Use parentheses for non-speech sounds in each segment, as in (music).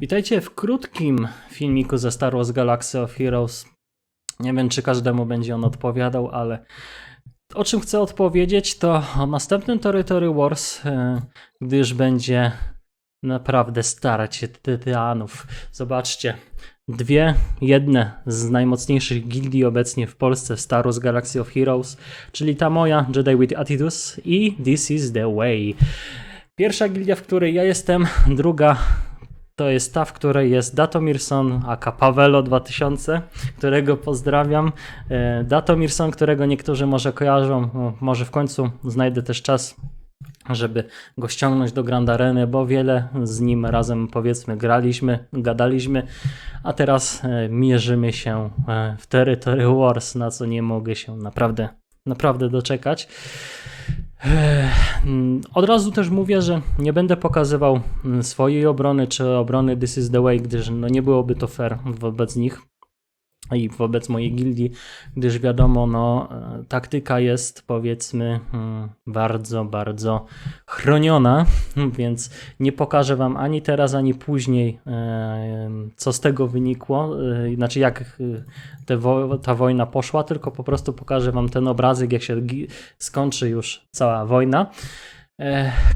Witajcie w krótkim filmiku ze Star Wars Galaxy of Heroes. Nie wiem, czy każdemu będzie on odpowiadał, ale o czym chcę odpowiedzieć, to o następnym Territory Wars, e, gdyż będzie naprawdę starcie tytanów. Zobaczcie, dwie, jedne z najmocniejszych gildii obecnie w Polsce Star Wars Galaxy of Heroes, czyli ta moja Jedi with Attitudes i This is the Way. Pierwsza gildia, w której ja jestem, druga to jest ta, w której jest Datomirson aka Pawelo 2000, którego pozdrawiam. E, Datomirson, którego niektórzy może kojarzą, o, może w końcu znajdę też czas, żeby go ściągnąć do Grand Areny, bo wiele z nim razem powiedzmy graliśmy, gadaliśmy, a teraz e, mierzymy się e, w Territory Wars, na co nie mogę się naprawdę, naprawdę doczekać. Ech, mm, Od razu też mówię, że nie będę pokazywał mm, swojej obrony czy obrony This is the Way, gdyż no nie byłoby to fair wobec nich i wobec mojej gildii, gdyż wiadomo, no, e, taktyka jest powiedzmy mm, bardzo, bardzo chroniona, (laughs) więc nie pokażę Wam ani teraz, ani później, e, co z tego wynikło, e, znaczy jak e, wo- ta wojna poszła, tylko po prostu pokażę Wam ten obrazek, jak się skończy już cała wojna.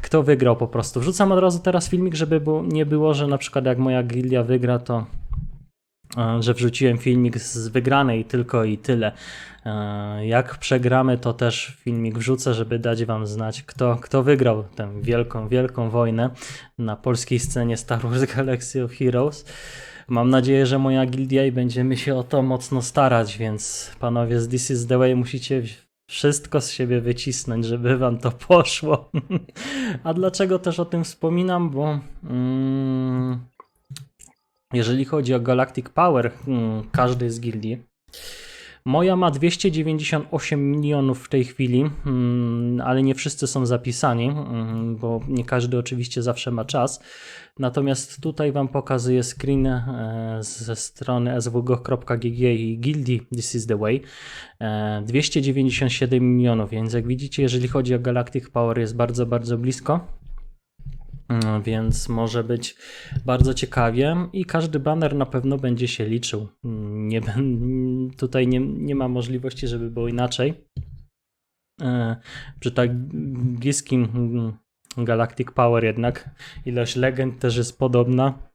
Kto wygrał po prostu. Wrzucam od razu teraz filmik, żeby nie było, że na przykład jak moja gildia wygra, to że wrzuciłem filmik z wygranej tylko i tyle. E, Jak przegramy, to też filmik wrzucę, żeby dać Wam znać, kto, kto wygrał tę wielką, wielką wojnę na polskiej scenie Star Wars (laughs) Galaxy of Heroes. Mam nadzieję, że moja gildia i będziemy się o to mocno starać, więc panowie z This is the Way musicie wszystko z siebie wycisnąć, żeby wam to poszło. (laughs) A dlaczego też o tym wspominam? Bo mm, jeżeli chodzi o Galactic Power mm, każdej z gildii, moja ma 298 milionów w tej chwili, mm, ale nie wszyscy są zapisani, mm, bo nie każdy oczywiście zawsze ma czas. Natomiast tutaj Wam pokazuję screen e, ze strony swgo.gg i gildii This is the Way. E, 297 milionów, więc jak widzicie, jeżeli chodzi o Galactic Power, jest bardzo, bardzo blisko. Mm, Więc może być bardzo ciekawie i każdy banner na pewno będzie się liczył. Nie, tutaj nie, nie ma możliwości, żeby było inaczej. E, Przy tak bliskim mm, Galactic Power jednak ilość legend też jest podobna,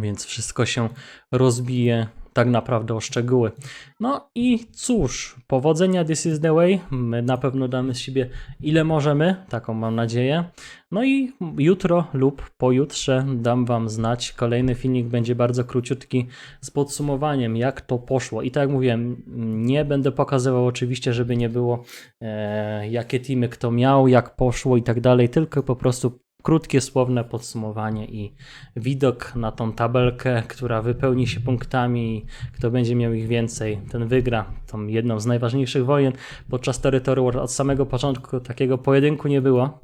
więc wszystko się rozbije tak naprawdę o szczegóły. No i cóż, powodzenia This is the way. My na pewno damy z siebie ile możemy, taką mam nadzieję. No i jutro lub pojutrze dam Wam znać. Kolejny filmik będzie bardzo króciutki z podsumowaniem, jak to poszło. I tak jak mówiłem, nie będę pokazywał oczywiście, żeby nie było e, jakie teamy kto miał, jak poszło i tak dalej, tylko po prostu krótkie, słowne podsumowanie i widok na tą tabelkę, która wypełni się punktami kto będzie miał ich więcej, ten wygra tą jedną z najważniejszych wojen. Podczas Territory War od samego początku takiego pojedynku nie było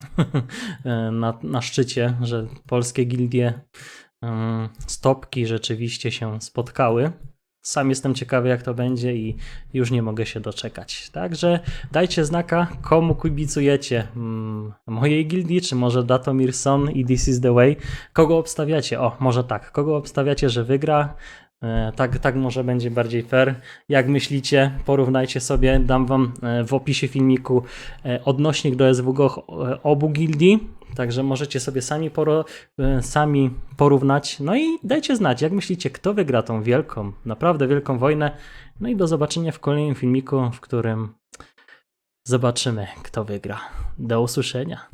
(laughs) na, na szczycie, że polskie gildie um, stopki rzeczywiście się spotkały. Sam jestem ciekawy, jak to będzie i już nie mogę się doczekać. Także dajcie znaka, komu kibicujecie. Mm, mojej gildii, czy może Datomir Son i This is the Way. Kogo obstawiacie? O, może tak. Kogo obstawiacie, że wygra? E, Tak, tak może będzie bardziej fair. Jak myślicie, porównajcie sobie. Dam wam e, w opisie filmiku e, odnośnik do SWG obu gildii. Także możecie sobie sami, poro, sami porównać. No i dajcie znać, jak myślicie, kto wygra tą wielką, naprawdę wielką wojnę. No i do zobaczenia w kolejnym filmiku, w którym zobaczymy, kto wygra. Do usłyszenia.